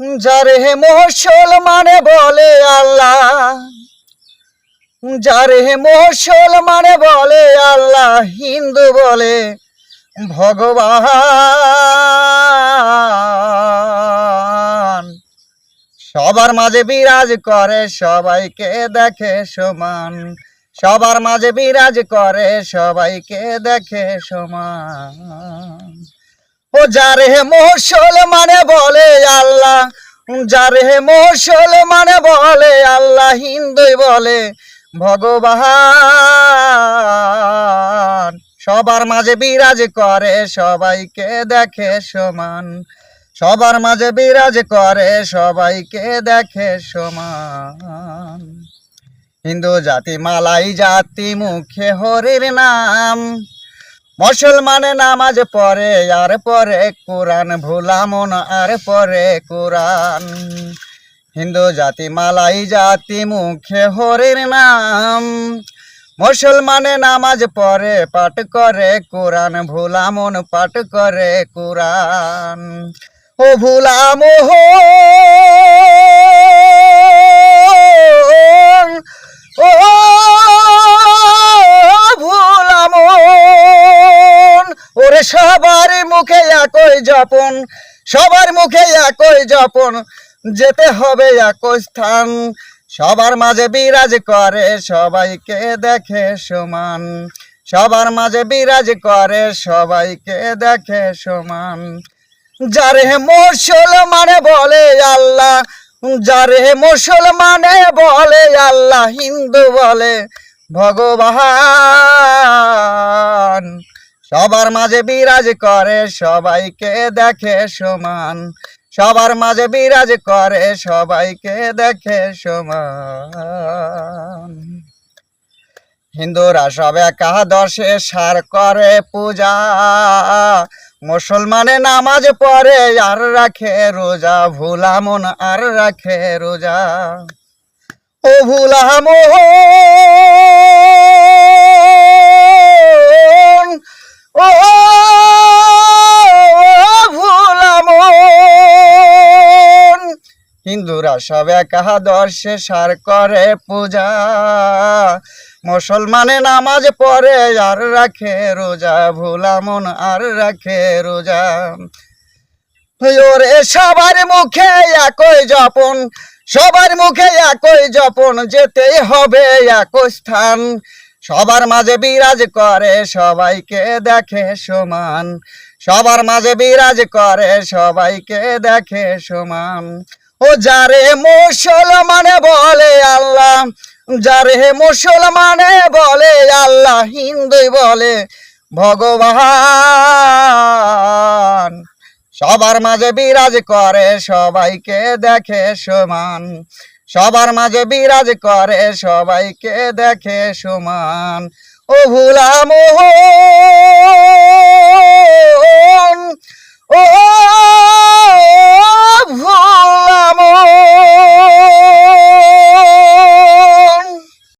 যারে হে মুসলমানে বলে আল্লাহ। যারে হে মুসলমানে বলে আল্লাহ, হিন্দু বলে ভগবান। সবার মাঝে বিরাজ করে, সবাইকে দেখে সমান। সবার মাঝে বিরাজ করে, সবাইকে দেখে সমান। ও যারে হে মুসলমানে বলে আল্লাহ। যারে হে মুসলমানে বলে আল্লাহ, হিন্দুই বলে ভগবান। সবার মাঝে বিরাজ করে, সবাইকে দেখে সমান। সবার মাঝে বিরাজ করে, সবাইকে দেখে সমান। হিন্দু জাতি, মালাই জাতি, মুখে হরির নাম। মুসলমানে নামাজ পড়ে, আর পরে কোরআন ভোলা মন আর পরে কোরআন। হিন্দু জাতি, মালাই জাতি, মুখে হরির নাম। মুসলমানে নামাজ পড়ে, পাঠ করে কোরআন ভোলা মন পাঠ করে কোরআন। ও ভোলা মোহন সবার মুখে একই জপন সবার মুখে একই জপন যেতে হবে একই স্থান। সবার মাঝে বিরাজ করে, সবাইকে দেখে সমান। সবার মাঝে বিরাজ করে, সবাইকে দেখে সমান। যারে মুসলমানে বলে আল্লাহ, যারে মুসলমানে বলে আল্লাহ, হিন্দু বলে ভগবান। সবার মাঝে বিরাজ করে, সবাইকে দেখে সমান। সবার মাঝে বিরাজ করে, সবাইকে দেখে সমান। হিন্দুরা সব একাদশে সার করে পূজা। মুসলমানে নামাজ পড়ে, আর রাখে রোজা। ভোলা মন আর রাখে রোজা। ও ভোলা মোহন হিন্দুরা সব একাদশে সার করে পূজা। মুসলমানে নামাজ পড়ে আর রাখে রোজা, ভোলা মন আর রাখে রোজা। ওরে সবার মুখে একই জপন সবার মুখে একই জপন যেতেই হবে এক স্থান। সবার মাঝে বিরাজ করে, সবাইকে দেখে সমান। সবার মাঝে বিরাজ করে, সবাইকে দেখে সমান। ও যারে মুসলমানে বলে আল্লাহ, যারে মুসলমানে বলে আল্লাহ হিন্দু বলে ভগবান। সবার মাঝে বিরাজ করে, সবাইকে দেখে সমান। সবার মাঝে বিরাজ করে, সবাইকে দেখে সমান। ও ভুলা মোহন